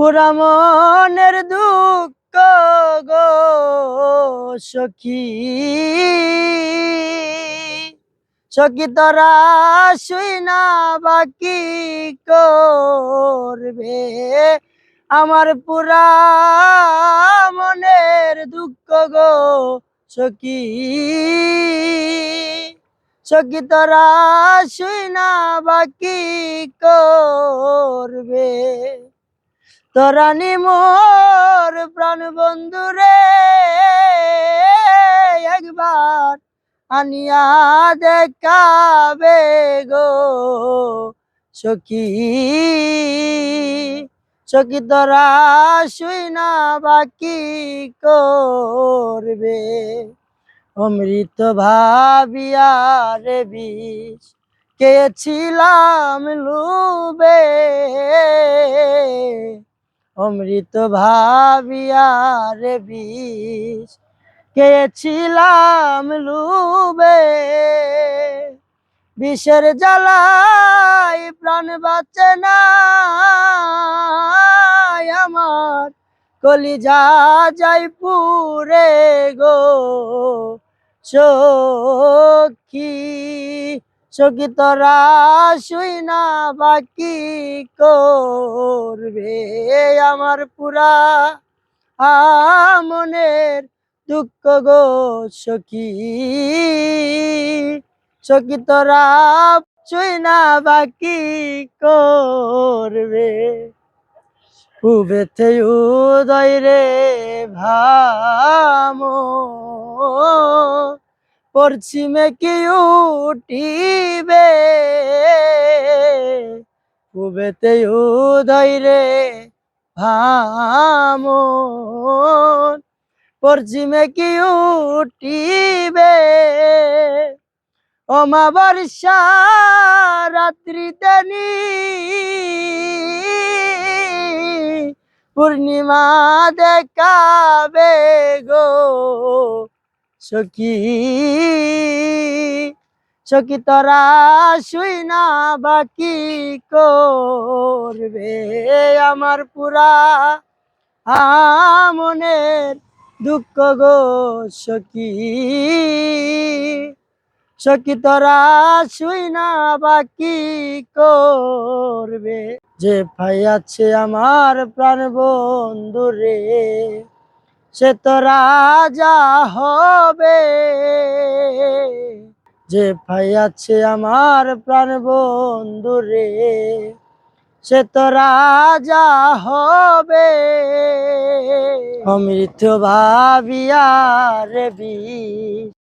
পুরা মনের দুঃখ গো সখী। সখী তোরা শুই না বাকি করবে? আমার পুরা মনের দুঃখ গো সখী। সখী তোরা শুই না বাকি করবে? তোরা নি মোর প্রাণ বন্ধু রে। একবার আনিয়া দেখাবে গো সখী। সখী তোরা শুই না বাকি করবে। অমৃত ভাবিয়া রে বিষ কেছিলাম লুবে? অমৃত ভাবিয়া রে বিষ কেছিলাম লুবে? বিষের জ্বালাই প্রাণ বাঁচে না আমার, কলিজা যাই পুরে গো সখী। সখী তোরা শুই না বাকি করবে আমার পুরা। মনের দুঃখ গো সখী। সখী তোরা শুই না বাকি করবে। উবেতে উদয় রে ভামো। পশ্চিমে কি উঠিবে। উবেতে উদয় রে ভামো পশ্চিমে কি উঠিবে। অমাবর্ষা রাত্রিতে নি পূর্ণিমা দেখাবে গো। সখী সখী তোরা শুই না বাকি করবে আমার পুরা মনের দুঃখ গো সখী। সখী তোরা শুই না বাকি করবে। যে ভাই আছে আমার প্রাণ বন্ধু রে সে তো রাজা হবে। যে ভাই আছে আমার প্রাণ বন্ধু রে, সে তো রাজা হবে। অমৃত ভাবিয়া রে বি